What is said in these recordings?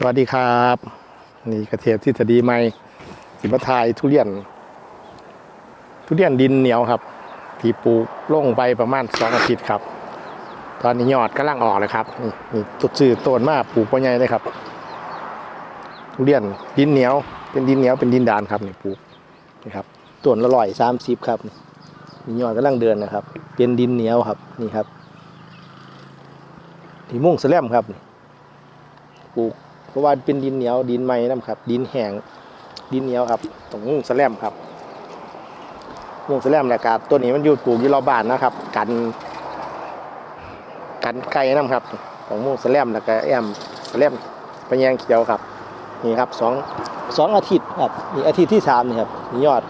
สวัสดีครับ นี่กระเทียมที่จะดีไหมสิมาทายทุเรียน ทุเรียนดินเหนียวครับ ที่ปลูกลงไปประมาณสองอาทิตย์ครับ ตอนนี้ยอดกำลังออกเลยครับ นี่นี่ตุดซื้อต้นมาปลูกปัญญาเลยครับ ทุเรียนดินเหนียว เป็นดินเหนียวเป็นดินดานครับนี่ปลูกนี่ครับต้นละร้อยสามสิบครับนี่ยอดกำลังเดินนะครับ เป็นดินเหนียวครับนี่ครับที่มุ่งแสลมครับปลูก เพราะว่าเป็นดินเหนียวดินไม้นะครับ ดินแห้งดินเหนียวครับตรงมุ้งสแลมครับมุ้งสแลมเนี่ยครับตัวนี้มันอยู่ปลูกยู่รอบ้านนะครับ กันกันไก่นะครับตรงมุ้งสแลมแล้วก็แอมสแลมปะแยงเขียวครับ นี่ครับสองสองอาทิตย์ครับนี่อาทิตย์ที่สามนี่ครับนี่ยอด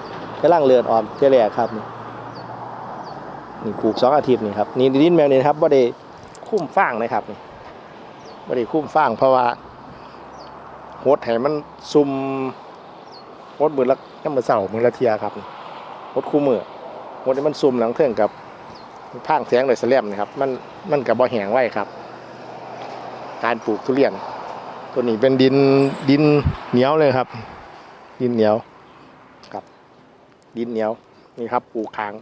กำลังเลือนออกเจริญครับนี่ปลูกสองอาทิตย์นี่ครับนี่ดินแมวนี่ครับว่าได้คุ้มฟางนะครับว่าได้คุ้มฟางเพราะว่า โหดให้มันซุ่มโหดมือละน้ำมือเสามือละเทียครับโหดคู่มือโหดให้มันซุ่มหลังเทิงกับพางแสงโดยแสลมนะครับ มันมันกับบ่อแหงไว้ครับ การปลูกทุเรียน ตัวนี้เป็นดินดินเหนียวเลยครับ ดินเหนียวครับ ดินเหนียวนี่ครับปลูกคาง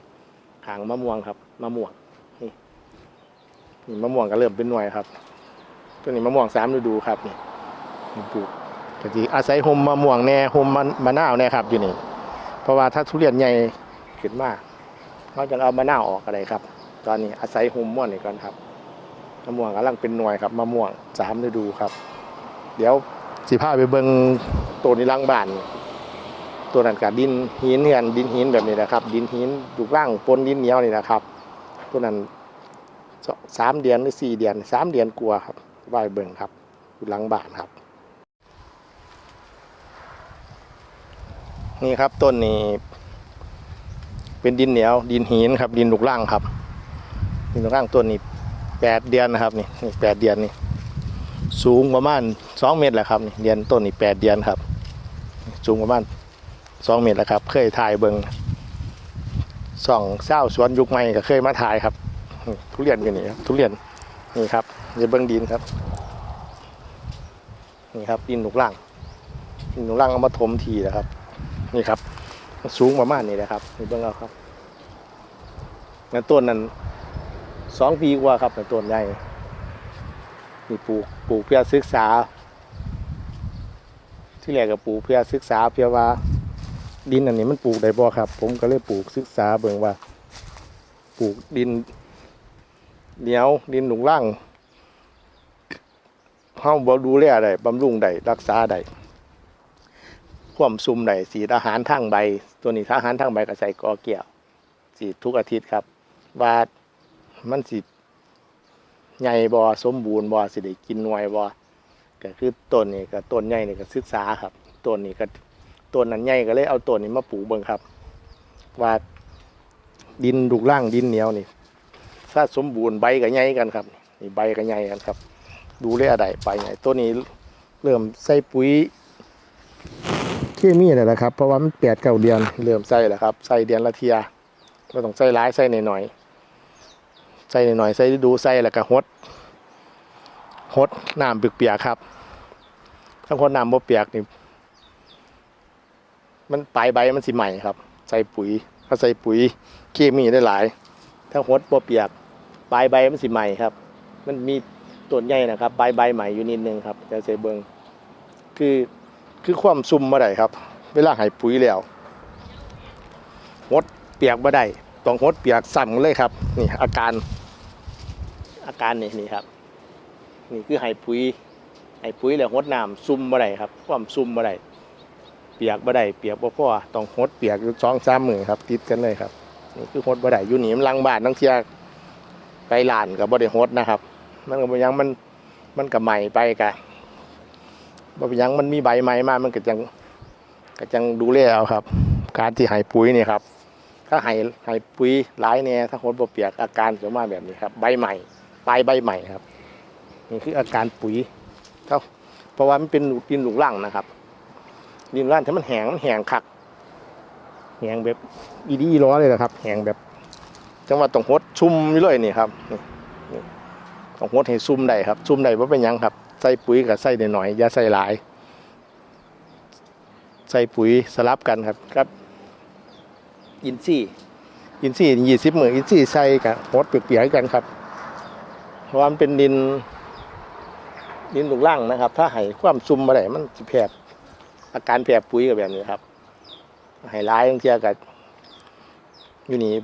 คางมะม่วงครับมะม่วงนี่นี่มะม่วงก็เริ่มเป็นหน่วยครับ ตัวนี้มะม่วงสามฤดูครับนี่ปลูก ก็สิอาศัยห่มมะม่วงแน่ห่มมะมะนาวแน่ครับอยู่นี่ เพราะว่าถ้าทุเรียนใหญ่ขึ้นมากเขาจะเอามะนาวออกอะไรครับ ตอนนี้อาศัยห่มม่วงนี่ก่อนครับมะม่วงกำลังเป็นหน่วยครับมะม่วงสามฤดูครับ เดี๋ยวสิพาไปเบิงตัวนี้ล่างบ้านตัวนั้นกับดินหินเหือนดินหินแบบนี้นะครับ ดินหินดูกร่างปนดินเหนียวนี่นะครับ ตัวนั้นสามเดือนหรือสี่เดือนสามเดือนกลัวครับว่ายเบิงครับหลังบ้านครับ นี่ครับต้นนี้เป็นดินเหนียว ดินหินครับ ดินลูกล่างครับ ดินลูกล่างต้นนี้แปดเดือนนะครับนี่นี่แปดเดือนนี่สูงประมาณสองเมตรแหละครับนี่เดือนต้นนี้แปดเดือนครับ สูงประมาณสองเมตรแหละครับ เคยถ่ายเบิงส่องเศร้าสวนยุคใหม่ก็เคยมาถ่ายครับทุเรียนกันนี่ครับทุเรียนนี่ครับจะเบิงดินครับนี่ครับดินหนุกล่างดินหนุกล่างเอามาถมทีนะครับ นี่ครับ สูงประมาณนี้นะครับนี่เบื้องเอาครับในต้นนั้นสองปีกว่าครับในต้นใหญ่นี่ปลูกปลูกเพื่อศึกษา ที่แรกก็ปลูกเพื่อศึกษาเพื่อว่า ดินอันนี้มันปลูกได้บ่ครับ ผมก็เลยปลูกศึกษาเบิ่งว่า ปลูกดินเหนียวดินหนุกล่างเฮาบ่ดูแลได้บำรุงได้รักษาได้ ความซุ่มได้สีดอาหารทางใบ ตัวนี้ถ้าอาหารทางใบก็ใส่กอเกี่ยวสีทุกอาทิตย์ครับ ว่ามันสิใหญ่บ่สมบูรณ์บ่สิได้กินหน่วยบ่ก็คือต้นนี้ก็ต้นใหญ่นี่ก็ศึกษาครับต้นนี้ก็ต้นนั้นใหญ่ก็เลยเอาต้นนี้มาปลูกเบิ่งครับ ว่าดินลูกล่างดินเหนียวนี่ถ้าสมบูรณ์ใบก็ใหญ่กันครับนี่ใบก็ใหญ่กันครับ ดูแลได้ไปไงตัวนี้เริ่มใส่ปุ๋ย มีแล้วนะครับ เพราะว่ามันแปดเก้าเดือนเริ่มใส่แล้วครับใส่เดือนละเทียเราต้องใส่ร้ายใส่หน่อยๆใส่หน่อยๆใส่ดูใส่แล้วก็หดหดน้ำเปียกๆครับถ้าคนน้ำบ่เปียกนี่มันปลายใบมันสิใหม่ครับ ใส่ปุ๋ยถ้าใส่ปุ๋ยเคมีได้หลาย ถ้าหดบ่เปียกปลายใบมันสิใหม่ครับ มันมีต้นใหญ่นะครับใบใบใหม่อยู่นิดนึงครับจะเซเบิงคือ คือความซุ่มมาได้ครับ เวลาให้ปุ๋ยแล้วหดเปียกมาได้ต้องหดเปียกสั่มเลยครับ นี่อาการ อาการนี่นี่ครับ นี่คือให้ปุ๋ยให้ปุ๋ยแล้วหดน้ำซุ่มมาได้ครับ ความซุ่มมาได้เปียกมาได้เปียกบ่พอต้องหดเปียกอยู่สองสามมือครับ ติดกันเลยครับนี่คือหดมาได้อยู่หนีมันลังบ้านทั้งเทียไปลานกับบ่ได้หดนะครับ มันก็บ่ยังมันมันก็ใหม่ไปกะ บ่เป็นยังมันมีใบใหม่มามันก็จังก็จังดูแลเอาครับ การที่ให้ปุ๋ยนี่ครับ ถ้าห้ให้ปุ๋ยหลายแน่ถ้าคนบ่เปียกอาการจะมาแบบนี้ครับ ใบใหม่ปลายใบใหม่ครับนี่คืออาการปุ๋ยเท่าเพราะว่ามันเป็นดินหลุกล่างนะครับดินหลุกล่างถ้ามันแห้งมันแห้งคักแห้งแบบอีดีร้อเลยนะครับแห้งแบบ จังหวะต้องหดชุ่มอยู่เลยนี่ครับนี่ต้องหดให้ซุ่มได้ครับซุ่มได้ว่าเป็นยังครับ ใส่ปุ๋ยกับใส่หน่อยๆอย่าใส่หลาย ใส่ปุ๋ยสลับกันครับครับอินซี่อินซี่ยี่สิบมืออินซี่ใส่กับหดเปียกๆกันครับเพราะว่ามันเป็นดิน ดินลูกล่างนะครับ ถ้าให้ความซุ่มมาได้มันจะแผบอาการแผบปุ๋ยกับแบบนี้ครับให้ร้ายบางเทียกับอยู่นี่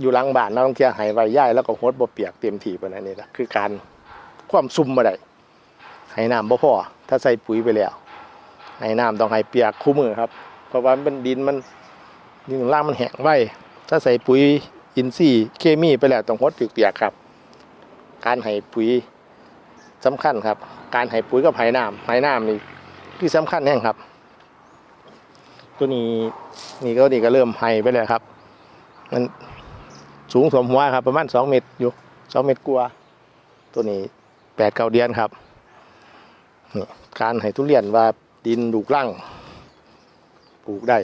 อยู่หลังบ้านนะบางเทียให้ไว้ย่ายแล้วก็หดบ่เปียกเต็มที่ปานนั้นนี่ละคือการ ความซุ่มมาได้ให้น้ำบ่พอถ้าใส่ปุ๋ยไปแล้วให้น้ำต้องให้เปียกคู่มือครับ เพราะว่ามันดินมันดินล่างมันแห้งไว้ถ้าใส่ปุ๋ยอินทรีย์เคมีไปแล้วต้องหดเปียกครับ การให้ปุ๋ยสำคัญครับ การให้ปุ๋ยกับให้น้ำให้น้ำนี่ที่สำคัญแห่งครับ ตัวนี้นี่ก็นี่ก็เริ่มให้ไปแล้วครับ มันสูงสมหัวครับ ประมาณสองเมตรอยู่สองเมตรกว่าตัวนี้ แปดเก้าเดือนครับ การให้ทุเรียนว่าดินลูกร่างปลูกได้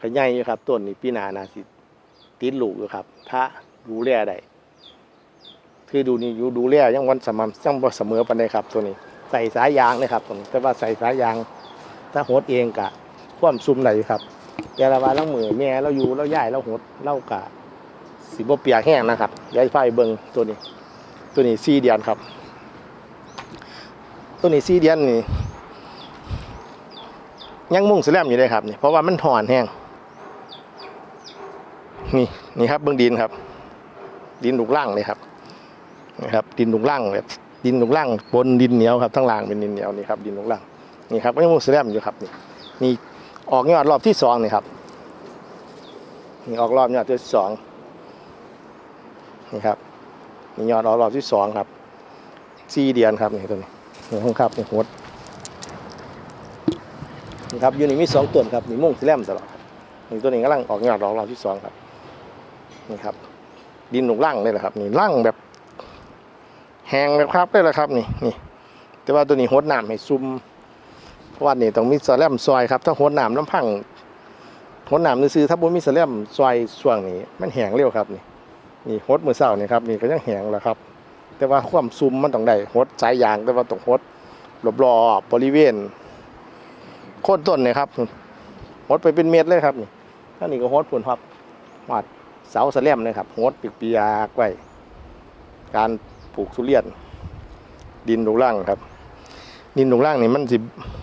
ก็ใหญ่อยู่ครับต้นนี้ปีหนานาสิติดลูกอยู่ครับ ถ้าดูแลได้คือดูนี่อยู่ดูแลยังวันสม่ำยังเสมอปานใดครับ ตัวนี้ใส่สายยางนะครับตัวนี้แต่ว่าใส่สายยาง ถ้าหดเองกะความซุ่มไหนครับยาละวาลังมือแม่เราอยู่เราย่ายเราหดเล่ากะสีบเปียกแห้งนะครับย้ายไฟเบิงตัวนี้ ตัวนี้ซีเดียนครับ ตัวนี้ซีเดียนนี่ยังมุ่งสแลมอยู่เลยครับนี่เพราะว่ามันถอนแห้งนี่นี่ครับเบื้องดินครับ ดินลูกล่างเลยครับนะครับ ดินลูกล่างแบบดินลูกล่างบนดินเหนียวครับทั้งล่างเป็นดินเหนียวนี่ครับดินลูกล่างนี่ครับยังมุ่งสแลมอยู่ครับนี่นี่ออกยอดรอบที่สองนี่ครับนี่ออกรอบยอดที่สองนี่ครับ นี่ยอดออรอบที่สองครับสี่เดือนครับนี่ตัวนี้นี่ห้องครับนี่หดนี่ครับยูนี่มีสองต้นครับนี่มุ่งสแลมตลอดนี่ตัวนี้กำลังออกยอดออกรอบที่สองครับนี่ครับ ดินหนุกล่างเลยแหละครับ นี่ล่างแบบแหงแบบครับได้แล้วครับนี่นี่แต่ว่าตัวนี้หดน้ำให้ซุ่มเพราะว่านี่ต้องมีสแลมซอยครับถ้าหดน้ำน้ำพังหดน้ำซื้อถ้าบ่มีสแลมซอยช่วงนี้ มันแหงเร็วครับนี่ นี่หดมือเศร้านี่ครับนี่ก็ยังแหงแล้วครับ แต่ว่าความซุ่มมันต้องได้หดสายยางแต่ว่าต้องหดรอบๆบริเวณโค่นต้นเนี่ยครับหดไปเป็นเม็ดเลยครับนี่ถ้านี่ก็หดผลครับวัดเสาสแลมเลยครับหดปีกๆไว้การปลูกทุเรียน ดินลูกล่างครับ ดินลูกล่างนี่มันสิ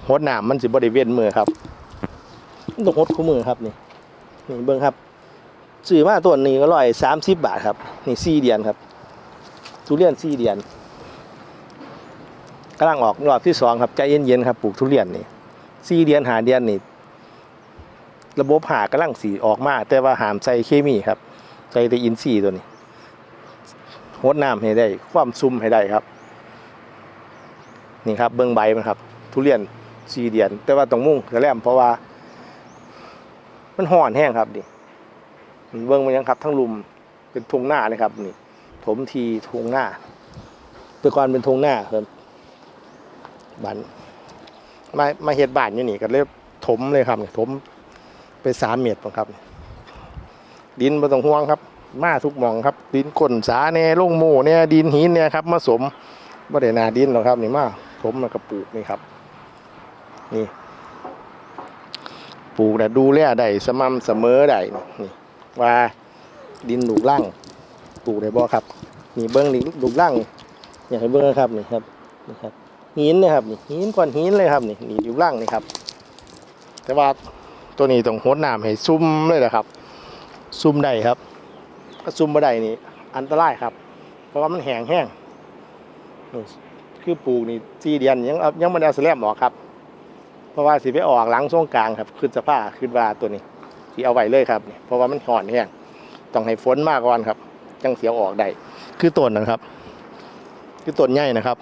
หดน้ำมันสิบริเวณมือครับต้องหดคู่มือครับนี่นี่เบิ้องครับ ซื้อมาตัวนี้ก็ร้อยสามสิบบาทครับ นี่สี่เดือนครับ ทุเรียนสี่เดือนกำลังออกรอบที่สองครับใจเย็นๆครับปลูกทุเรียนนี่สี่เดือนหาเดือนนี่ระบบหากำลังสีออกมา แต่ว่าหามใส่เคมีครับ ใส่แต่อินทรีย์ตัวนี้หดน้ำให้ได้ ความซุ่มให้ได้ครับ นี่ครับเบื้องใบมันครับ ทุเรียนสี่เดือน แต่ว่าต้องมุ่งกระแลมเพราะว่า มันห่อนแห้งครับดิ เบื้องมันยังครับ ทั้งลุมเป็นทงหน้าเลยครับนี่ถมทีทงหน้าต่ก่อนเป็นทงหน้าครับบันมามาเฮ็ดบ้านอยู่นี่ก็เลยถมเลยครับนี่ถมไปสามเมตรครับ ดินม่ต้องห่วงครับ มาทุกมองครับ ดินก้นสาแน่ลงหมู่เนี่ยดินหินเนี่ยครับมาสมบ่ได้นาดินหรอกครับ นี่มาถมแล้วก็ปลูกนี่ครับ นี่ปลูกแต่ดูแลได้สม่ำเสมอได้นี่ ว่าดินลูกล่างปลูกได้บ่ครับนี่เบิ้องนี่ลูกล่างอยากให้เบิ้องครับนี่ครับนี่ครับหินนะครับนี่หินก้อนหินเลยครับนี่นี่ลูกล่างนี่ครับ แต่ว่าตัวนี้ต้องหดน้ำให้ซุ่มเลยนะครับ ซุ่มได้ครับถ้าซุ่มบ่ได้นี่อันตรายครับ เพราะว่ามันแห้งแห้งนี่คือปลูกนี่สี่เดือนยังยังไม่ได้เอาแลมออกครับ เพราะว่าสิไปออกหลังช่วงกลางครับ ขึ้นสภาพขึ้นว่าตัวนี้ สีเอาไว้เลยครับนี่เพราะว่ามันห่อนแห้งต้องให้ฝนมากก่อนครับ จังเสียวออกได้คือต้นนะครับ คือต้นใหญ่นะครับ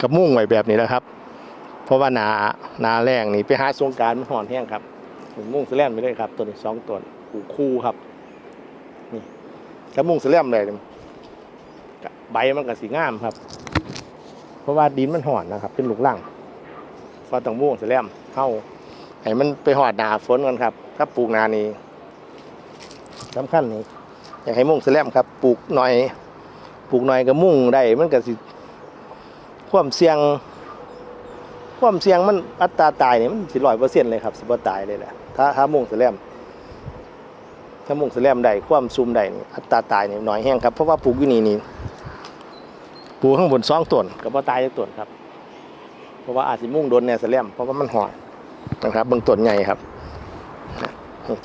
กับมุ่งไว้แบบนี้นะครับ เพราะว่านานาแรงนี่ไปหาสงการมันห่อนแห้งครับมุ่งสแลมไปเลยครับตัวนี้สองต้นคู่ครับนี่กับมุ่งสแลมเลยใบมันก็สีงามครับ เพราะว่าดินมันห่อนนะครับ เป็นหลูกล่างพอต้องมุ่งสแลมเข้า ให้มันไปหอดหนาฝนกันครับ ถ้าปลูกนานี้สำคัญนี่อยากให้มุ่งสแลมครับ ปลูกหน่อยปลูกหน้อยก็มุ่งได้มันก็สิความเสี่ยง ความเสี่ยงมันอัตราตายเนี่ยมันสิร้อยเปอร์เซ็นต์เลยครับสิบ่ตายเลยแหละถ้าถ้ามุ่งแสลมถ้ามุ่งแสลมได้ความซุ่มได้นี่อัตราตายนี่น้อยแห้งครับเพราะว่าปลูกอยู่นี่นี่ปลูกข้างบนสองต้นก็บ่ตายจักต้นครับ เพราะว่าอาจสิมุ่งโดนแนวแสลมเพราะว่ามันหอด นะครับเบิ่งต้นใหญ่ครับ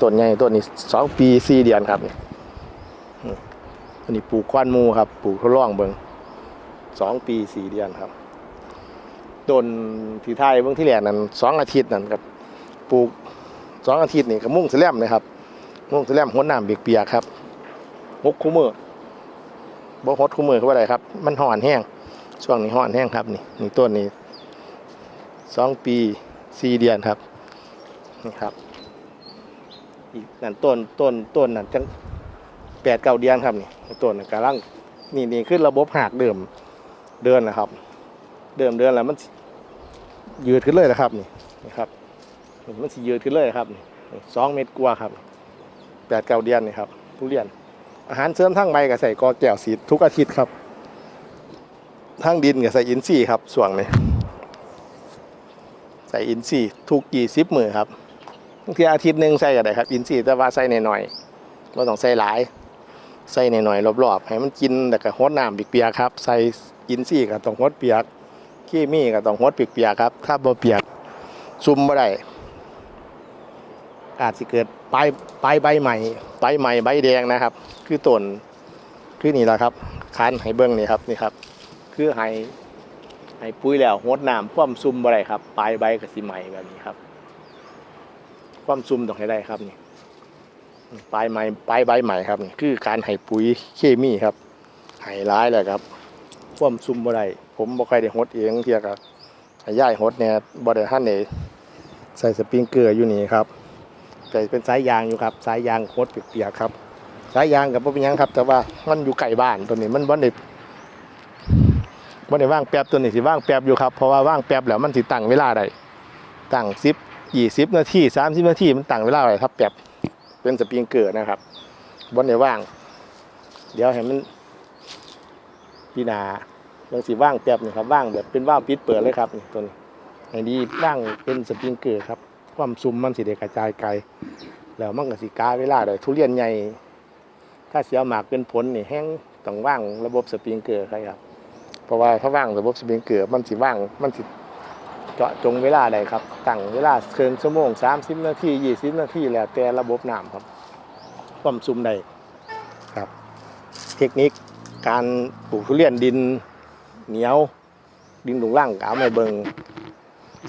ต้นใหญ่ต้นนี้สองปีสี่เดือนครับนี่นนี้ปลูกควันมูครับปลูกทดลองเบิ่งสองปีสี่เดือนครับต้นที่ไทยเบื้องที่แหลกนั้นสองอาทิตย์นั่นครับปลูกสองอาทิตย์นี่ก็มุ่งแสลมเลยครับ มุ่งแสลมหดน้ำเปียกๆครับหกคู่มือบ่หดคู่มือคือว่าอะไรครับ มันห่อนแห้งช่วงนี้ห่อนแห้งครับ นี่นี่ต้นนี้สองปี สี่เดือนครับนี่ครับอีกนั่นต้นต้นต้นนั่นจังแปดเก้าเดือนครับนี่ต้นนั่นกำลังนี่นี่ขึ้นระบบหักเดิมเดินนะครับ เดิมเดือนแล้วมันยืดขึ้นเลยนะครับนี่นะครับมันสิยืดขึ้นเลยครับสองเมตรกว่าครับแปดเก้าเดือนนี่ครับทุเรียน อาหารเสริมทั้งใบกับใส่กอแก้วสีทุกอาทิตย์ครับทั้งดินกับใส่อินทรีย์ครับส่วงนี้ ใส่อินทรีทุกกี่สิบมือครับบางทีอาทิตย์หนึ่งใส่ก็ได้ครับ อินทรีแต่ว่าใส่หน่อยๆไม่ต้องใส่หลายใส่หน่อยๆรอบๆ ให้มันกินแต่ก็ฮดน้ำเปียกๆครับ ใส่อินทรีย์ก็ต้องฮดเปียกขี้มีก็ต้องหดเปียกๆครับ ถ้าบ่เปียกซุ่มบ่ได้อาจสิเกิดปลายปลายใบใหม่ใบใหม่ใบแดงนะครับ คือต้นคือนี่แหละครับคันให้เบิ่งนี่ครับนี่ครับ คือให้ ให้ปุ๋ยแล้วหดน้ำความซุ่มบ่ได้ครับ ปลายใบก็สิใหม่แบบนี้ครับ ความซุ่มต้องให้ได้ครับนี่ปลายใหม่ปลายใบใหม่ครับนี่คือการให้ปุ๋ยเคมีครับให้ร้ายเลยครับ ความซุ่มบ่ได้ผมบ่ค่อยได้หดเองเทียกับให้ย่ายหดเนี่ยบ่ได้ท่านได้ใส่สปริงเกอร์อยู่นี่ครับแต่เป็นสายยางอยู่ครับสายยางหดเปียกๆครับสายยางกับบ่เป็นยังครับ แต่ว่ามันอยู่ไกลบ้านตัวนี้มันบ่ได้ บ่ได้ว่างแป๊บตัวนี้สิว่างแป๊บอยู่ครับเพราะว่าว่างแป๊บแล้วมันสิตั้งเวลาได้ตั้ง10 20นาที30นาทีมันตั้งเวลาได้ครับแป๊บเป็นสปริงเกอร์นะครับบ่ได้ว่าง เดี๋ยวให้มันพี่นาบางสีว่างแป๊บนี่ครับว่างแบบเป็นว่าวปิดเปิดเลยครับตัวนี้ไอ้นี้ว่างเป็นสปริงเกอร์ครับความซุมมันสิเดกระจายไกลแล้วมันก็สิกาเวลาเลยทุเรียนใหญ่ถ้าเสียหมากเป็นผลนี่แห้งต้องว่างระบบสปริงเกอร์ครับ เพราะว่าถ้าว่างระบบสปริงเกอร์มันสิว่างมันสิเจาะจงเวลาใดครับตั้งเวลาเคิงชั่วโมง 30 นาที20 นาทีแล้วแต่ระบบน้ำครับความซุ่มใดครับ เทคนิคการปลูกทุเรียนดินเหนียว ดินหลุงล่างก็เอามาเบิง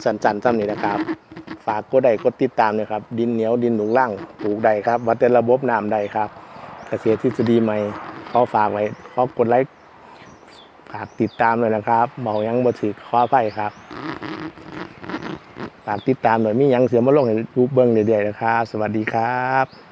สันสันซ้ำนี่นะครับฝากกดไดกดติดตามเลยครับ ดินเหนียวดินหลุงล่างปลูกใดครับวัดแต่ระบบน้ำใดครับ เกษตรทฤษฎีใหม่เขาฝากไว้เขากดไลค์ ฝากติดตามเลยนะครับเมายังบ่ถือข้อไฟครับฝากติดตามหน่อยมียังเสือมาลงให้ดูเบิ้งเรื่อยๆนะครับ สวัสดีครับ